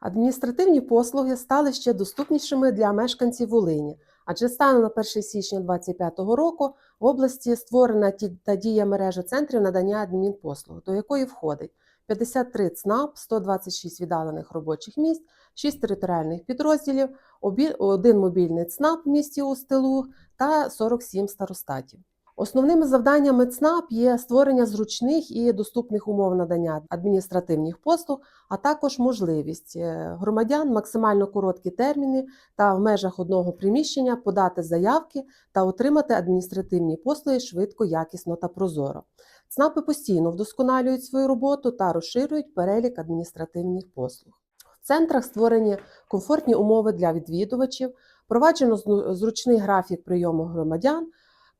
Адміністративні послуги стали ще доступнішими для мешканців Волині, адже станом на 1 січня 2025 року в області створена та діє мережа центрів надання адмінпослуг, до якої входить 53 ЦНАП, 126 віддалених робочих місць, 6 територіальних підрозділів, один мобільний ЦНАП в місті Устилуг та 47 старостатів. Основними завданнями ЦНАП є створення зручних і доступних умов надання адміністративних послуг, а також можливість е, громадян максимально короткі терміни та в межах одного приміщення подати заявки та отримати адміністративні послуги швидко, якісно та прозоро. ЦНАПи постійно вдосконалюють свою роботу та розширюють перелік адміністративних послуг. В центрах створені комфортні умови для відвідувачів, впроваджено зручний графік прийому громадян.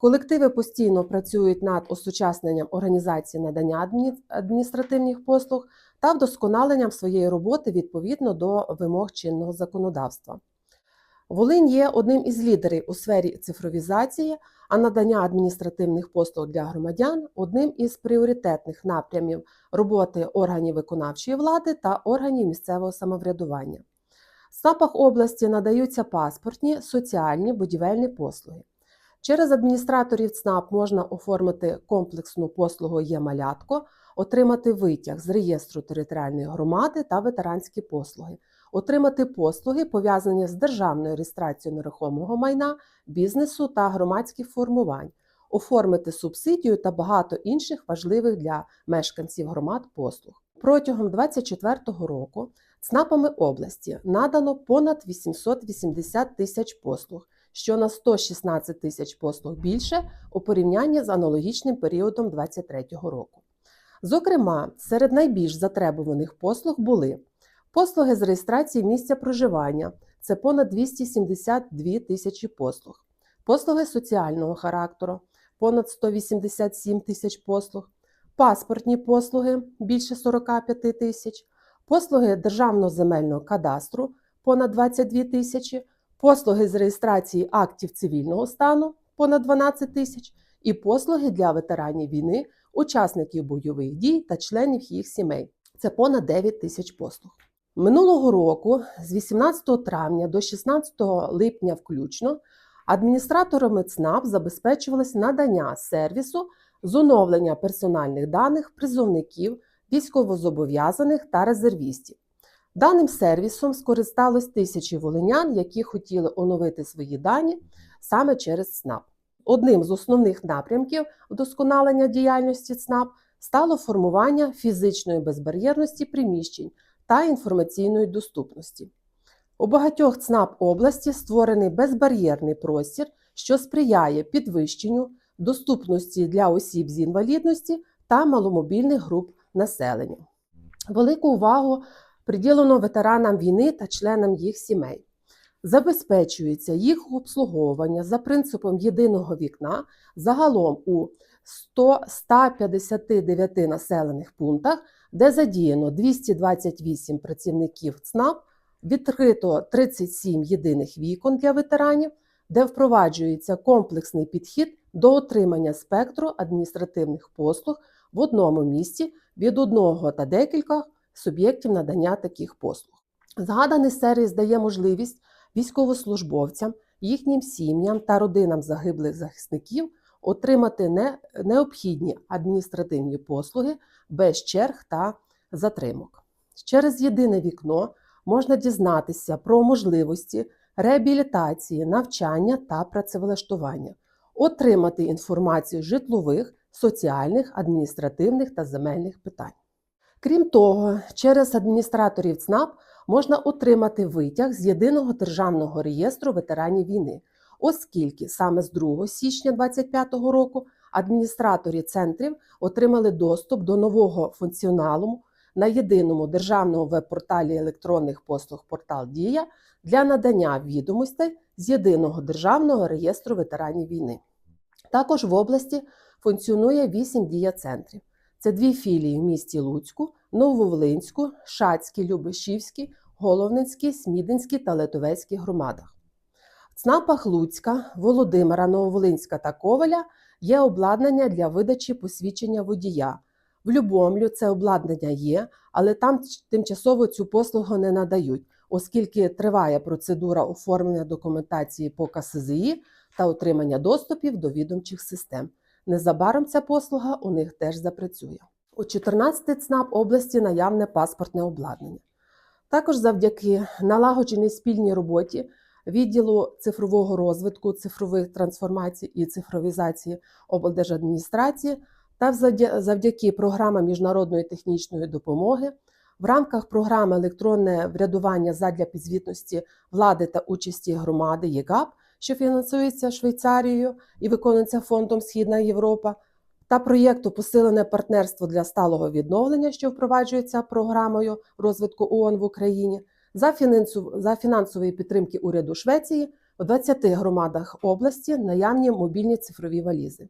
Колективи постійно працюють над осучасненням організації надання адміністративних послуг та вдосконаленням своєї роботи відповідно до вимог чинного законодавства. Волинь є одним із лідерів у сфері цифровізації, а надання адміністративних послуг для громадян одним із пріоритетних напрямів роботи органів виконавчої влади та органів місцевого самоврядування. В СНАПах області надаються паспортні, соціальні, будівельні послуги. Через адміністраторів ЦНАП можна оформити комплексну послугу «Є-малятко», отримати витяг з реєстру територіальної громади та ветеранські послуги, отримати послуги, пов'язані з державною реєстрацією нерухомого майна, бізнесу та громадських формувань, оформити субсидію та багато інших важливих для мешканців громад послуг. Протягом 2024 року ЦНАПами області надано понад 880 тисяч послуг, що на 116 тисяч послуг більше у порівнянні з аналогічним періодом 2023 року. Зокрема, серед найбільш затребуваних послуг були послуги з реєстрації місця проживання це понад 272 тисячі послуг, послуги соціального характеру понад 187 тисяч послуг, паспортні послуги більше 45 тисяч, послуги державного земельного кадастру понад 22 тисячі, послуги з реєстрації актів цивільного стану понад 12 тисяч і послуги для ветеранів війни, учасників бойових дій та членів їх сімей. Це понад 9 тисяч послуг. Минулого року, з 18 травня до 16 липня включно, адміністраторами ЦНАП забезпечувалось надання сервісу з оновлення персональних даних призовників, військовозобов'язаних та резервістів. Даним сервісом скористались тисячі волинян, які хотіли оновити свої дані саме через ЦНАП. Одним з основних напрямків вдосконалення діяльності ЦНАП стало формування фізичної безбар'єрності приміщень та інформаційної доступності. У багатьох ЦНАП області створений безбар'єрний простір, що сприяє підвищенню доступності для осіб з інвалідності та маломобільних груп населення. Велику увагу приділено ветеранам війни та членам їх сімей. Забезпечується їх обслуговування за принципом єдиного вікна загалом у 100 159 населених пунктах, де задіяно 228 працівників ЦНАП, відкрито 37 єдиних вікон для ветеранів, де впроваджується комплексний підхід до отримання спектру адміністративних послуг в одному місці від одного та декількох суб'єктів надання таких послуг. Згаданий сервіс дає можливість військовослужбовцям, їхнім сім'ям та родинам загиблих захисників отримати не- необхідні адміністративні послуги без черг та затримок. Через єдине вікно можна дізнатися про можливості реабілітації, навчання та працевлаштування, отримати інформацію житлових, соціальних, адміністративних та земельних питань. Крім того, через адміністраторів ЦНАП можна отримати витяг з єдиного державного реєстру ветеранів війни, оскільки саме з 2 січня 2025 року адміністратори центрів отримали доступ до нового функціоналу на єдиному державному веб-порталі електронних послуг Портал Дія для надання відомостей з єдиного державного реєстру ветеранів війни. Також в області функціонує 8 дія-центрів. Це дві філії в місті Луцьку, Нововолинську, Шацькій, Любешівській, Головницькій, Смідинській та Литовецькій громадах. В ЦНАПах Луцька, Володимира, Нововолинська та Коваля є обладнання для видачі посвідчення водія, В Любомлю це обладнання є, але там тимчасово цю послугу не надають, оскільки триває процедура оформлення документації по КСЗІ та отримання доступів до відомчих систем. Незабаром ця послуга у них теж запрацює. У 14 ЦНАП області наявне паспортне обладнання. Також завдяки налагодженій спільній роботі відділу цифрового розвитку, цифрових трансформацій і цифровізації облдержадміністрації та завдяки програмам міжнародної технічної допомоги в рамках програми електронне врядування задля підзвітності влади та участі громади ЄГАП, що фінансується Швейцарією і виконується фондом Східна Європа, та проєкту Посилене партнерство для сталого відновлення, що впроваджується програмою розвитку ООН в Україні, за, фінансової підтримки уряду Швеції у 20 громадах області наявні мобільні цифрові валізи.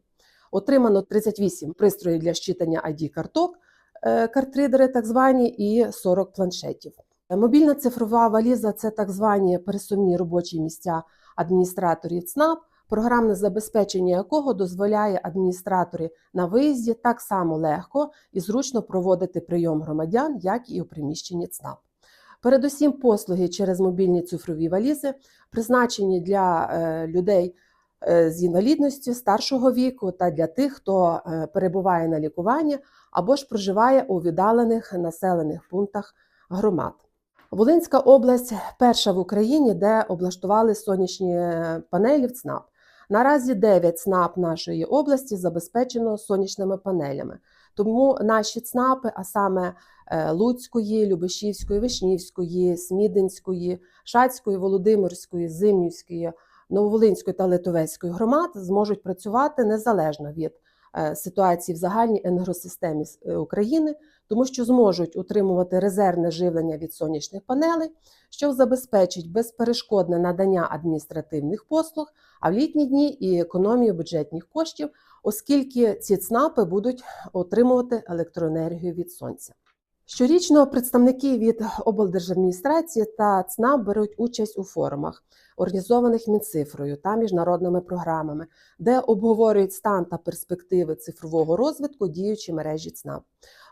Отримано 38 пристроїв для щитання ID-карток, е, картридери так звані, і 40 планшетів. Е, Мобільна цифрова валіза це так звані пересувні робочі місця адміністраторів ЦНАП, програмне забезпечення якого дозволяє адміністраторі на виїзді так само легко і зручно проводити прийом громадян, як і у приміщенні ЦНАП. Передусім, послуги через мобільні цифрові валізи призначені для е, людей е, з інвалідністю старшого віку та для тих, хто перебуває на лікуванні або ж проживає у віддалених населених пунктах громад. Волинська область перша в Україні, де облаштували сонячні е, панелі в ЦНАП. Наразі 9 ЦНАП нашої області забезпечено сонячними панелями. Тому наші ЦНАПи, а саме е, Луцької, Любешівської, Вишнівської, Смідинської, Шацької, Володимирської, Зимнівської, Нововолинської та Литовецької громад зможуть працювати незалежно від ситуації в загальній енергосистемі е, України, тому що зможуть утримувати резервне живлення від сонячних панелей, що забезпечить безперешкодне надання адміністративних послуг, а в літні дні і економію бюджетних коштів, оскільки ці ЦНАПи будуть отримувати електроенергію від сонця. Щорічно представники від облдержадміністрації та ЦНАП беруть участь у форумах, організованих Мінцифрою та міжнародними програмами, де обговорюють стан та перспективи цифрового розвитку діючі мережі ЦНАП.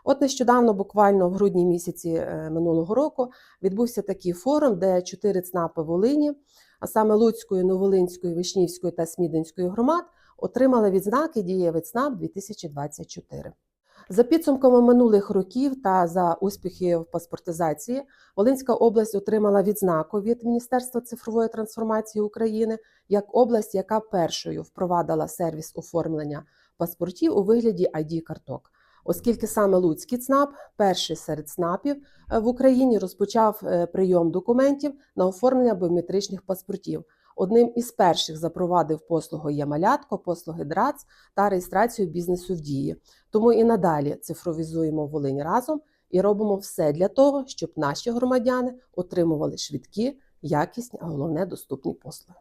От нещодавно, буквально в грудні місяці е, минулого року, відбувся такий форум, де чотири ЦНАПи Волині, а саме Луцької, Новолинської, Вишнівської та Смідинської громад, отримали відзнаки дієвий ЦНАП 2024. За підсумками минулих років та за успіхи в паспортизації, Волинська область отримала відзнаку від Міністерства цифрової трансформації України як область, яка першою впровадила сервіс оформлення паспортів у вигляді ID-карток. Оскільки саме Луцький ЦНАП, перший серед ЦНАПів е, в Україні, розпочав е, прийом документів на оформлення біометричних паспортів. Одним із перших запровадив послугу «Є-малятко», послуги ДРАЦ та реєстрацію бізнесу в дії. Тому і надалі цифровізуємо Волинь разом і робимо все для того, щоб наші громадяни отримували швидкі, якісні, а головне доступні послуги.